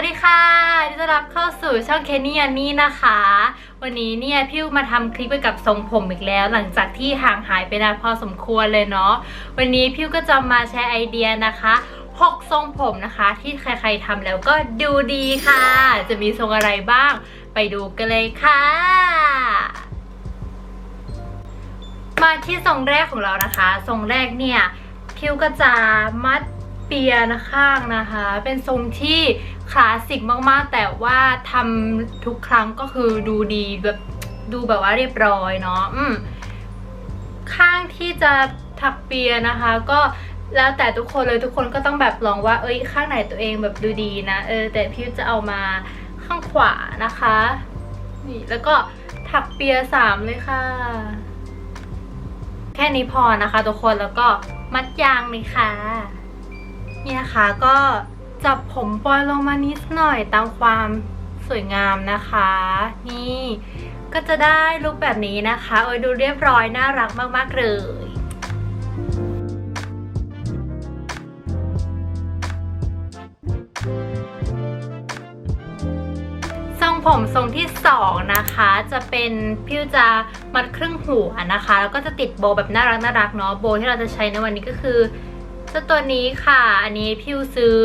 สวัสดีค่ะที่ต้อนรับเข้าสู่ช่องเคนนี่อันนี่นะคะ วันนี้เนี่ยพี่มาทำคลิปเกี่ยวกับทรงผมอีกแล้ว หลังจากที่ห่างหายไปนานพอสมควรเลยเนาะ วันนี้พี่ก็จะมาแชร์ไอเดียนะคะ6ทรงผมนะคะที่ใครๆทำแล้วก็ดูดีค่ะ จะมีทรงอะไรบ้าง ไปดูกันเลยค่ะ มาที่ทรงแรกของเรานะคะ ทรงแรกเนี่ยพิวก็จะมัด เปียนะข้างนะคะ เป็นทรงที่คลาสสิกมากๆ แต่ว่าทำทุกครั้งก็คือดูดีแบบดูแบบว่าเรียบร้อยเนาะอืมข้างที่จะถักเปียนะคะ ก็แล้วแต่ทุกคนเลยทุกคนก็ต้องแบบลองว่า เอ้ยข้างไหนตัวเองแบบดูดีนะเออแต่พิวจะเอามาข้างขวานะคะนี่แล้วก็ถักเปียสามเลยค่ะ แค่นี้พอนะคะ ทุกคนแล้วก็มัดยางเลยค่ะ นี่นะคะก็จับผมปล่อยลงมานิดหน่อยตามความสวยงามนะคะ นี่ก็จะได้ลุคแบบนี้นะคะโอ้ยดูเรียบร้อยน่ารักมากๆเลยทรงผมทรงที่สองนะคะ จะเป็นพิวจะมัดครึ่งหัวนะคะ แล้วก็จะติดโบแบบน่ารักน่ารักเนาะโบที่เราจะใช้ในวันนี้ก็คือ เจ้าตัวนี้ค่ะ อันนี้พิวซื้อ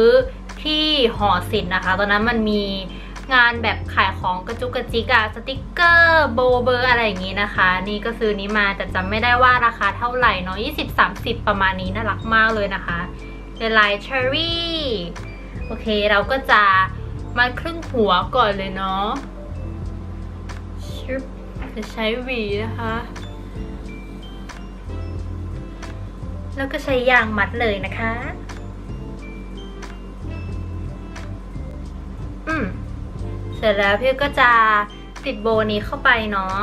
ที่หอศิลป์นะคะ ตอนนั้นมันมีงานแบบขายของกระจุกกระจิกอะสติกเกอร์โบเบอร์อะไรอย่างงี้นะคะ นี่ก็ซื้อนี้มาแต่จำไม่ได้ว่าราคาเท่าไหร่เนาะ20-30 ประมาณนี้น่ารักมากเลยนะคะเป็นลายเชอรี่โอเคเราก็จะมาครึ่งหัวก่อนเลยเนาะจะใช้หวีนะคะ แล้วก็ใช้ยางมัดเลยนะคะ อืม เสร็จแล้วพี่ก็จะติดโบนี้เข้าไปเนาะ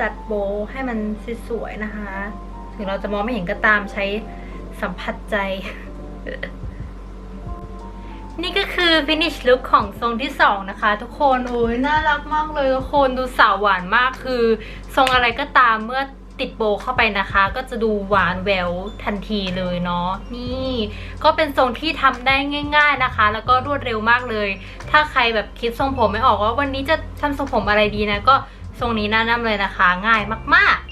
จัดโบให้มันสวยๆนะคะ ถึงเราจะมองไม่เห็นก็ตามใช้สัมผัสใจ นี่ก็คือ finish look ของทรงที่สองนะคะ ทุกคนโอ้ยน่ารักมากเลยทุกคนดูสาวหวานมากคือ ทรงอะไรก็ตามเมื่อติดโบเข้าไปนะคะ ก็จะดูหวานแววทันทีเลยเนาะนี่ ก็เป็นทรงที่ทำได้ง่าย ๆนะคะ แล้วก็รวดเร็วมากเลย ถ้าใครแบบคิดทรงผมไม่ออกว่าวันนี้จะทำทรงผมอะไรดีนะก็ ทรงนี้แนะนำเลยนะคะ ง่ายมากๆ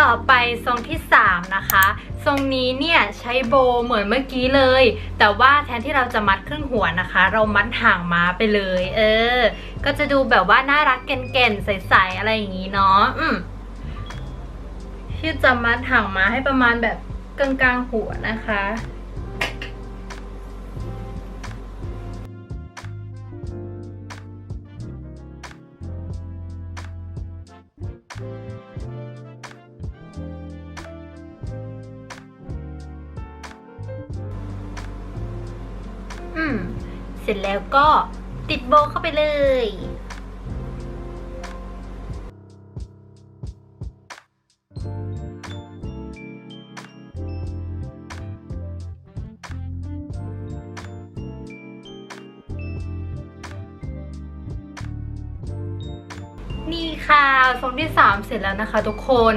ต่อไปทรงที่ 3 นะคะ ทรงนี้เนี่ยใช้โบเหมือนเมื่อกี้เลย แต่ว่าแทนที่เราจะมัดครึ่งหัวนะคะ เรามัดห่างมาไปเลย เออ ก็จะดูแบบว่าน่ารักเก่นๆใสๆอะไรอย่างนี้เนาะอืม ที่จะมัดหางมาให้ประมาณแบบกลางๆหัวนะคะอืมเสร็จแล้วก็ติดโบเข้าไปเลย นี่ค่ะทรงที่ 3 เสร็จแล้วนะคะ ทุกคน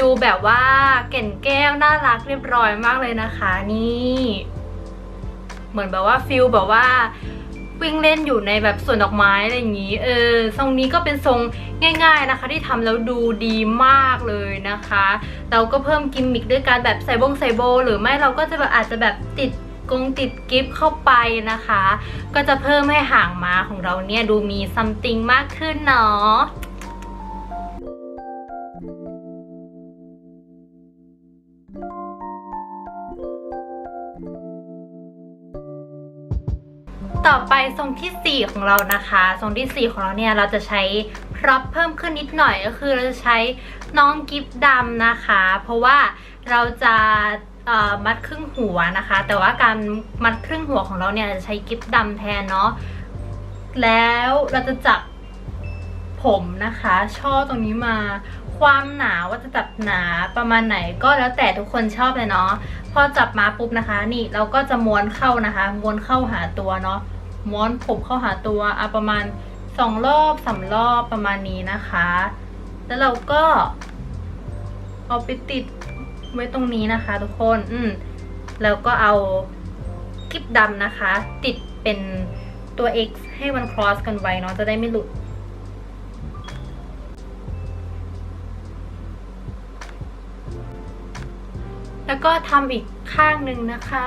ดูแบบว่าแก่นแก้วน่ารักเรียบร้อยมากเลยนะคะ นี่ เหมือนแบบว่าฟิลแบบว่าวิ่งเล่นอยู่ในแบบสวนดอกไม้อะไรอย่างนี้ เออทรงนี้ก็เป็นทรงง่าย ๆนะคะ ที่ทำแล้วดูดีมากเลยนะคะ เราก็เพิ่มกิมมิคด้วยการแบบใส่บงใส่โบ หรือไม่เราก็จะแบบอาจจะแบบติดกงติดกิฟต์เข้าไปนะคะ ก็จะเพิ่มให้หางม้าของเราเนี่ยดูมีซัมติงมากขึ้นเนาะ ต่อไปทรงทีสี่ 4 ของเรานะคะ ทรงที่ 4 ของเราเนี่ยเราจะใช้พร็อพเพิ่มขึ้นนิดหน่อยก็คือเราจะใช้น้องกิฟต์ดำนะคะ เพราะว่าเราจะมัดครึ่งหัวนะคะ แต่ว่าการมัดครึ่งหัวของเราเนี่ยจะใช้กิฟต์ดำแทนเนาะแล้วเราจะจับผมนะคะ ช่อตรงนี้มาความหนาว่าจะจับหนาประมาณไหนก็แล้วแต่ทุกคนชอบเลยเนาะพอจับมาปุ๊บนะคะ นี่เราก็จะม้วนเข้านะคะ ม้วนเข้าหาตัวเนาะ ม้วนผมเข้าหาตัวอะประมาณสองรอบสามรอบประมาณนี้นะคะ แล้วเราก็ เอาไปติดไว้ตรงนี้นะคะ ทุกคน อืมแล้วก็เอาคลิปดำนะคะ ติดเป็นตัว X ให้มัน cross กันไว้เนาะจะได้ไม่หลุด แล้วก็ทำอีกข้างหนึ่งนะคะ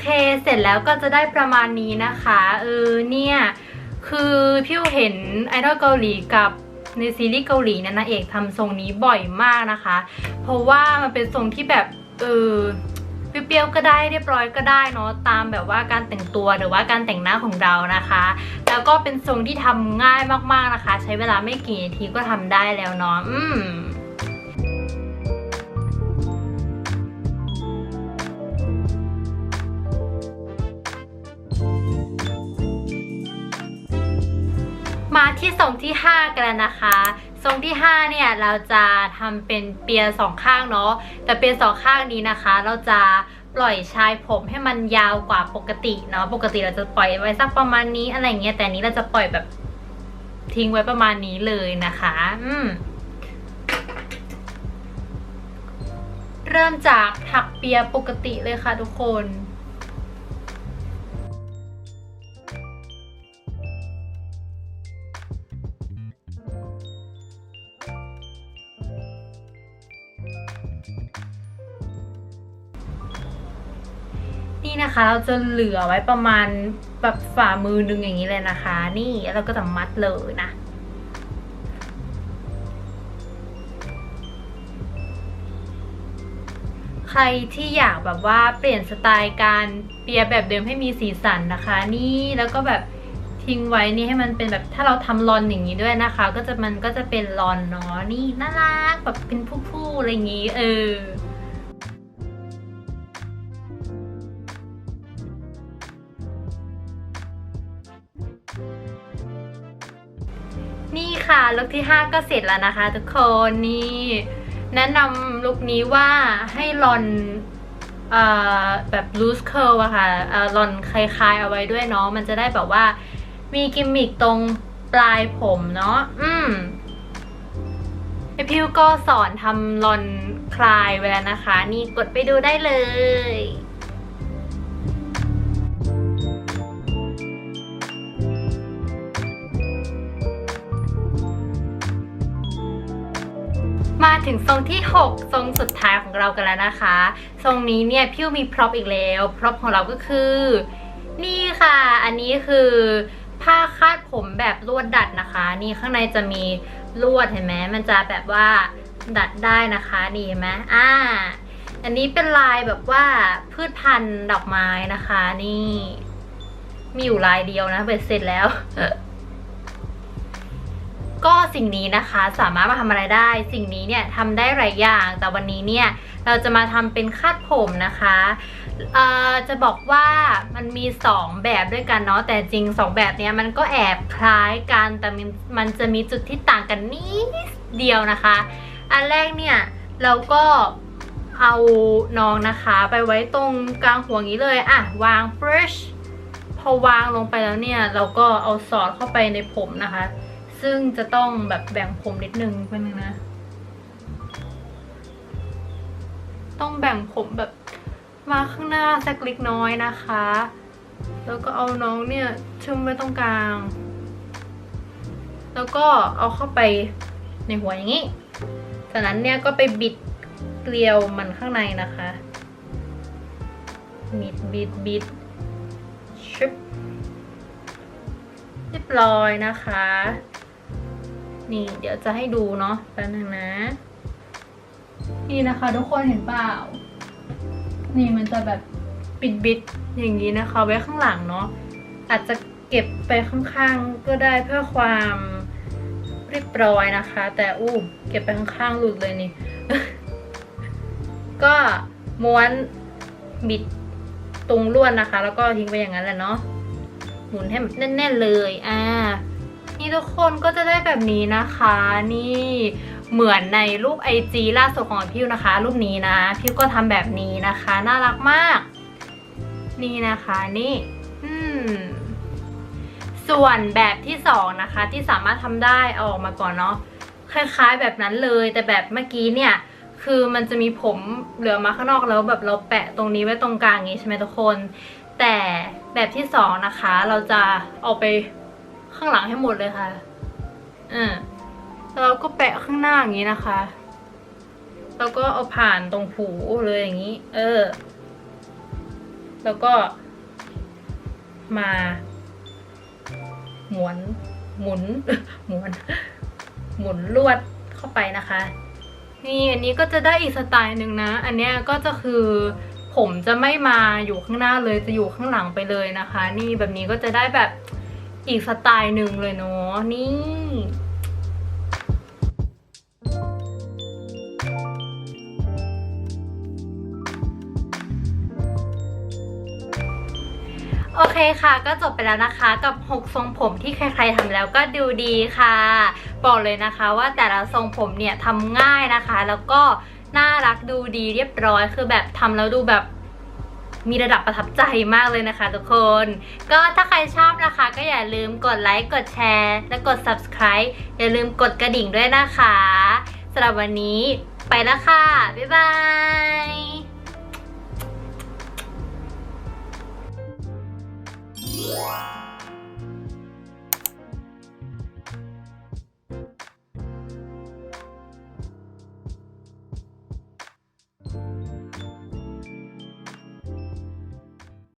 เค เสร็จแล้วก็จะได้ประมาณนี้นะคะ เออเนี่ย คือพี่เห็นไอดอลเกาหลีกับในซีรีส์เกาหลีนะนางเอกทำทรงนี้บ่อยมากนะคะ เพราะว่ามันเป็นทรงที่แบบเออเปรี้ยวๆก็ได้เรียบร้อยก็ได้เนาะตามแบบว่าการแต่งตัวหรือว่าการแต่งหน้าของเรานะคะ แล้วก็เป็นทรงที่ทำง่ายมากๆนะคะ ใช้เวลาไม่กี่นาทีก็ทำได้แล้วเนาะอืม ทรงที่ 5 กันแล้วนะคะ ทรงที่ 5 เนี่ยเราจะทำเป็นเปียร์สองข้างเนาะ แต่เปียร์สองข้างนี้นะคะ เราจะปล่อยชายผมให้มันยาวกว่าปกติเนาะ ปกติเราจะปล่อยไว้สักประมาณนี้อะไรเงี้ย แต่นี้เราจะปล่อยแบบทิ้งไว้ประมาณนี้เลยนะคะ อืมเริ่มจากถักเปียปกติเลยค่ะทุกคน นะคะ เราจะเหลือไว้ประมาณแบบฝ่ามือนึงอย่างนี้เลยนะคะ นี่แล้วเราก็จะมัดเลยนะใครที่อยากแบบว่าเปลี่ยนสไตล์การเปียแบบเดิมให้มีสีสันนะคะ นี่แล้วก็แบบทิ้งไว้นี่ให้มันเป็นแบบถ้าเราทำรอนอย่างนี้ด้วยนะคะ ก็จะมันก็จะเป็นรอนเนาะนี่น่ารักแบบเป็นผู้ๆอะไรอย่างนี้ เออ ลุคที่ 5 ก็เสร็จแล้วนะคะ ทุกคนนี่แนะนำลุคนี้ว่าให้ลอนอแบบ loose curl อะค่ะเอ่อลอนคลายๆเอาไว้ด้วยเนาะมันจะได้แบบว่ามีกิมมิคตรงปลายผมเนาะอืมไอพิวก็สอนทำลอนคลายไว้แล้วนะคะ นี่กดไปดูได้เลย มาถึงทรงที่ 6 ทรงสุดท้ายของเรากันแล้วนะคะ ทรงนี้เนี่ยพี่มีพร็อพอีกแล้วพร็อพของเราก็คือ นี่ค่ะ อันนี้คือผ้าคาดผมแบบลวดดัดนะคะ นี่ข้างในจะมีลวดเห็นไหมมันจะแบบว่าดัดได้นะคะนี่เห็นไหมอ่า อันนี้เป็นลายแบบว่าพืชพันธุ์ดอกไม้นะคะ นี่ มีอยู่ลายเดียวนะเบ็ดเสร็จแล้ว ก็สิ่งนี้นะคะสามารถมาทำอะไรได้ สิ่งนี้เนี่ยทำได้หลายอย่าง แต่วันนี้เนี่ยเราจะมาทำเป็นคาดผมนะคะจะบอกว่ามันมี 2 แบบด้วยกันเนาะแต่จริง 2 แบบเนี้ยมันก็แอบคล้ายกันแต่มันมันจะมีจุดที่ต่างกันนิดเดียวนะคะ อันแรกเนี่ยเราก็เอาน้องนะคะไปไว้ตรงกลางหัวงนี้เลยอะวาง brush พอวางลงไปแล้วเนี่ย เราก็เอาสอดเข้าไปในผมนะคะ ซึ่งจะต้องแบบแบ่งผมนิดนึงเป็นงนะ ต้องแบ่งผมแบบมาข้างหน้าสักเล็กน้อยนะคะ แล้วก็เอาน้องเนี่ยชึมไว้ตรงกลาง แล้วก็เอาเข้าไปในหัวอย่างนี้ จากนั้นเนี่ยก็ไปบิดเกลียวมันข้างในนะคะ บิดบิดบิดชึบเรียบร้อยนะคะ นี่เดี๋ยวจะให้ดูเนาะแป๊บนึงนะ นี่นะคะ ทุกคนเห็นเปล่า นี่มันจะแบบปิดบิดอย่างนี้นะคะ ไว้ข้างหลังเนาะอาจจะเก็บไปข้างๆก็ได้เพื่อความเรียบร้อยนะคะ แต่อู้เก็บไปข้างๆหลุดเลยนี่ ก็ม้วนบิดตรงลวดนะคะ แล้วก็ทิ้งไปอย่างนั้นแหละเนาะหมุนให้แบบแน่นๆเลย อ่า นี่ทุกคนก็จะได้แบบนี้นะคะ นี่เหมือนในรูปไอจีล่าสุดของพิวนะคะ รูปนี้นะพิวก็ทำแบบนี้นะคะ น่ารักมาก นี่นะคะนี่ อืมส่วนแบบที่สองนะคะที่สามารถทำได้เอาออกมาก่อนเนาะคล้ายๆแบบนั้นเลย แต่แบบเมื่อกี้เนี่ย คือมันจะมีผมเหลือมาข้างนอกแล้วแบบเราแปะตรงนี้ไว้ตรงกลางอย่างนี้ใช่ไหมทุกคน แต่แบบที่สองนะคะ เราจะเอาไป ข้างหลังให้หมดเลยค่ะอืมแล้วเราก็แปะข้างหน้าอย่างนี้นะคะ แล้วก็เอาผ่านตรงหูเลยอย่างนี้ เออ แล้วก็ มาหมุนหมุนหมุนหมุนลวดเข้าไปนะคะ นี่อันนี้ก็จะได้อีกสไตล์หนึ่งนะ อันเนี้ยก็จะคือผมจะไม่มาอยู่ข้างหน้าเลยจะอยู่ข้างหลังไปเลยนะคะ นี่แบบนี้ก็จะได้แบบ อีกสไตล์หนึ่งเลยเนาะนี่โอเคค่ะ ก็จบไปแล้วนะคะกับ 6 ทรงผมที่ใครๆทำแล้วก็ดูดีค่ะ บอกเลยนะคะว่าแต่ละทรงผมเนี่ยทำง่ายนะคะ แล้วก็น่ารักดูดีเรียบร้อยคือแบบทำแล้วดูแบบ มีระดับประทับใจมากเลยนะคะทุกคน ก็ถ้าใครชอบนะคะ ก็อย่าลืมกดไลค์กดแชร์ และกด subscribe อย่าลืมกดกระดิ่งด้วยนะคะสำหรับวันนี้ไปแล้วค่ะ บ๊ายบาย Wow.